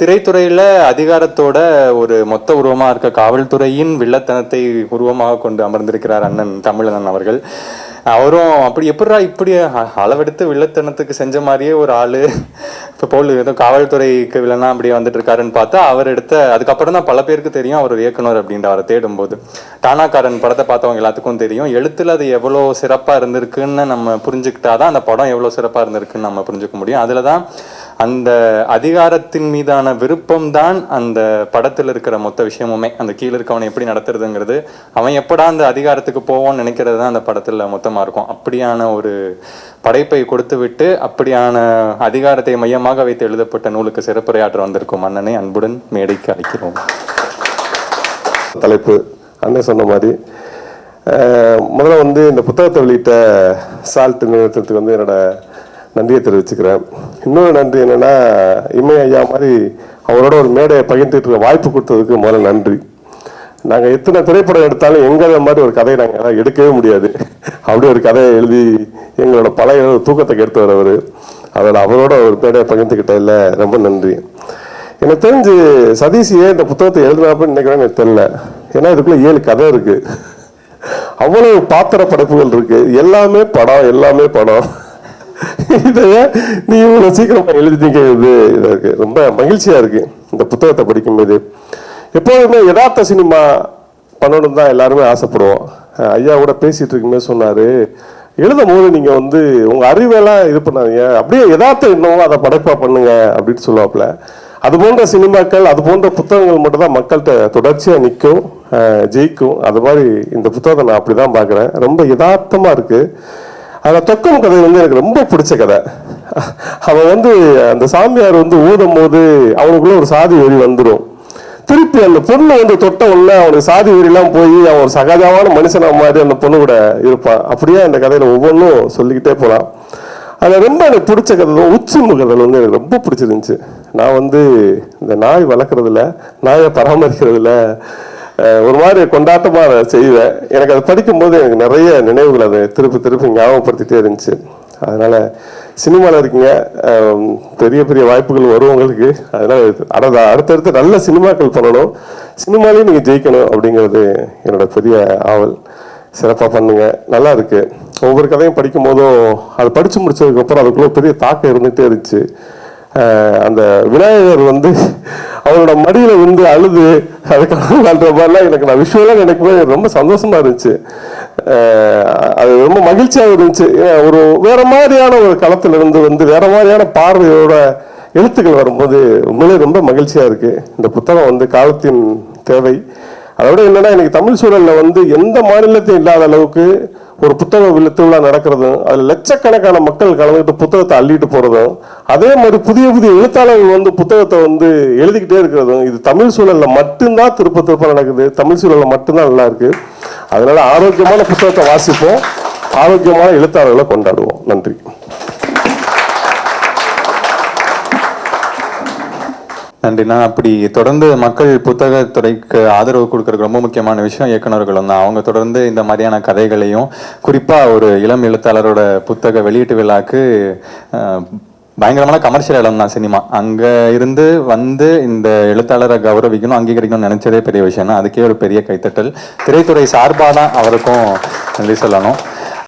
திரைத்துறையில அதிகாரத்தோட ஒரு மொத்த உருவமா இருக்க காவல்துறையின் வில்லத்தனத்தை உருவமாக கொண்டு அமர்ந்திருக்கிறார் அண்ணன் தமிழன் அவர்கள். அவரும் அப்படி எப்படிடா இப்படி அ- அளவெடுத்து வில்லத்தனத்துக்கு செஞ்ச மாதிரியே ஒரு ஆளு? இப்போ போல் ஏதோ காவல்துறைக்கு வில்லனா அப்படி வந்துட்டு இருக்காருன்னு பார்த்தா அவர் எடுத்த அதுக்கப்புறம் தான் பல பேருக்கு தெரியும் அவர் இயக்குனர் அப்படின்ற அவரை தேடும்போது. டானாக்காரன் படத்தை பார்த்தவங்க எல்லாத்துக்கும் தெரியும். எழுத்துல அது எவ்வளோ சிறப்பாக இருந்திருக்குன்னு நம்ம புரிஞ்சுக்கிட்டாதான் அந்த படம் எவ்வளோ சிறப்பாக இருந்திருக்குன்னு நம்ம புரிஞ்சுக்க முடியும். அதில் தான் அந்த அதிகாரத்தின் மீதான விருப்பம்தான் அந்த படத்தில் இருக்கிற மொத்த விஷயமுமே. அந்த கீழே இருக்கவனை எப்படி நடத்துறதுங்கிறது அவன் எப்படா அந்த அதிகாரத்துக்கு போவோன்னு நினைக்கிறது தான் அந்த படத்தில் மொத்தமாக இருக்கும். அப்படியான ஒரு படைப்பை கொடுத்து விட்டு அப்படியான அதிகாரத்தை மையமாக வைத்து எழுதப்பட்ட நூலுக்கு சிறப்புரையாற்ற வந்திருக்கும் மன்னனை அன்புடன் மேடைக்கு அழைக்கிறோம். தலைப்பு அண்ணன் சொன்ன மாதிரி முதல்ல வந்து இந்த புத்தகத்தை வெளியிட்ட சால்ட் நிறுவனத்துக்கு வந்து என்னோட நன்றியை தெரிவிச்சுக்கிறேன். இன்னொரு நன்றி என்னன்னா இமய ஐயா மாதிரி அவரோட ஒரு மேடையை பகிர்ந்துட்டு இருக்க வாய்ப்பு கொடுத்ததுக்கு முதல்ல நன்றி. நாங்கள் எத்தனை திரைப்படம் எடுத்தாலும் எங்களை மாதிரி ஒரு கதையை நாங்கள் எடுக்கவே முடியாது. அப்படி ஒரு கதையை எழுதி எங்களோட பழைய தூக்கத்தை கெடுத்து வரவர் அதோட அவரோட ஒரு மேடையை பகிர்ந்துக்கிட்டதில் ரொம்ப நன்றி. எனக்கு தெரிஞ்சு சதீஷ் ஏன் இந்த புத்தகத்தை எழுதுனாப்புன்னு நினைக்கிறேன்னு எனக்கு தெரியல. ஏன்னா இதுக்குள்ளே ஏழு கதை இருக்குது அவ்வளவு பாத்திர படைப்புகள் இருக்குது எல்லாமே படம் எல்லாமே படம். இதை நீ இவ்வளவு சீக்கிரமா எழுதிட்டீங்க. இது இருக்கு. ரொம்ப மகிழ்ச்சியா இருக்கு. இந்த புத்தகத்தை படிக்கும்போது. எப்போதுமே யதார்த்த சினிமா பண்ணணும் தான் எல்லாருமே ஆசைப்படுவோம். ஐயா கூட பேசிட்டு இருக்கும்போது சொன்னாரு எழுதும் போது நீங்க வந்து உங்க அறிவெல்லாம் இது பண்ணாதீங்க. அப்படியே யதார்த்தம் என்னவோ அதை படைப்பா பண்ணுங்க. அப்படின்னு சொல்லுவாப்புல. அது போன்ற சினிமாக்கள் அது போன்ற புத்தகங்கள் மட்டும் தான் மக்கள்கிட்ட தொடர்ச்சியா நிற்கும் ஜெயிக்கும். அது மாதிரி இந்த புத்தகத்தை நான் அப்படிதான் பார்க்குறேன். ரொம்ப யதார்த்தமா இருக்கு. அதில் தொக்கம் கதை வந்து எனக்கு ரொம்ப பிடிச்ச கதை. அவன் வந்து அந்த சாமியார் வந்து ஊதும் போது அவனுக்குள்ள ஒரு சாதி வெறி வந்துடும் திருப்பி அந்த பொண்ணு வந்து தொட்ட உடனே அவனுக்கு சாதி வெறிலாம் போய் அவன் ஒரு சகஜமான மனுஷனா மாதிரி அந்த பொண்ணு கூட இருப்பான். அப்படியே அந்த கதையில ஒவ்வொன்றும் சொல்லிக்கிட்டே போகலாம் அதில் ரொம்ப எனக்கு பிடிச்ச கதை தான் கதை வந்து எனக்கு ரொம்ப பிடிச்சிருந்துச்சு. நான் வந்து இந்த நாய் வளர்க்குறதுல நாயை பராமரிக்கிறதுல ஒரு மாதிரி கொண்டாட்டமாக அதை செய்வேன். எனக்கு அதை படிக்கும்போது எனக்கு நிறைய நினைவுகள் அதை திருப்பி திருப்பி ஞாபகப்படுத்திட்டே இருந்துச்சு. அதனால் சினிமாவில் இருக்கீங்க பெரிய பெரிய வாய்ப்புகள் வரும் உங்களுக்கு. அதனால் அட அடுத்தடுத்து நல்ல சினிமாக்கள் பண்ணணும். சினிமாலையும் நீங்கள் ஜெயிக்கணும் அப்படிங்கிறது என்னோட பெரிய ஆவல். சிறப்பாக பண்ணுங்க. நல்லா இருக்கு. ஒவ்வொரு கதையும் படிக்கும் போதும் அதை படித்து முடிச்சதுக்கப்புறம் அதுக்குள்ளே பெரிய தாக்கம் இருந்துகிட்டே இருந்துச்சு. அந்த விநாயகர் வந்து அவரோட மடியில் விழுந்து அழுது அதுக்காக வாழ்ற மாதிரிலாம் எனக்கு நான் விஷுவலாக எனக்கு போது ரொம்ப சந்தோஷமாக இருந்துச்சு. அது ரொம்ப மகிழ்ச்சியாக இருந்துச்சு. ஏன்னா ஒரு வேற மாதிரியான ஒரு களத்திலிருந்து வந்து வேற மாதிரியான பார்வையோட எழுத்துக்கள் வரும்போது உண்மையிலே ரொம்ப மகிழ்ச்சியாக இருக்குது இந்த புத்தகம் வந்து காலத்தின் தேவை. அதோட என்னன்னா எனக்கு தமிழ் சூழலில் வந்து எந்த மாநிலத்தையும் இல்லாத அளவுக்கு ஒரு புத்தக திருவிழா நடக்கிறதும் அதில் லட்சக்கணக்கான மக்கள் கலந்துக்கிட்டு புத்தகத்தை அள்ளிட்டு போகிறதும் அதே மாதிரி புதிய புதிய எழுத்தாளர்கள் வந்து புத்தகத்தை வந்து எழுதிக்கிட்டே இருக்கிறதும் இது தமிழ் சூழலில் மட்டும்தான் திருப்ப திருப்ப நடக்குது. தமிழ் சூழலில் மட்டும்தான் நல்லா இருக்குது அதனால் ஆரோக்கியமான புத்தகத்தை வாசிப்போம். ஆரோக்கியமான எழுத்தாளர்களை கொண்டாடுவோம். நன்றி. நன்றிண்ணா. அப்படி தொடர்ந்து மக்கள் புத்தகத்துறைக்கு ஆதரவு கொடுக்கறதுக்கு ரொம்ப முக்கியமான விஷயம் இயக்குநர்கள் தான். அவங்க தொடர்ந்து இந்த மாதிரியான கதைகளையும் குறிப்பாக ஒரு இளம் எழுத்தாளரோட புத்தக வெளியீட்டு விழாக்கு பயங்கரமான கமர்ஷியல் இடம் தான் சினிமா. அங்கே இருந்து வந்து இந்த எழுத்தாளரை கௌரவிக்கணும் அங்கீகரிக்கணும்னு நினச்சதே பெரிய விஷயம் தான் அதுக்கே ஒரு பெரிய கைத்தட்டல். திரைத்துறை சார்பாக தான் அவருக்கும் நன்றி சொல்லணும்.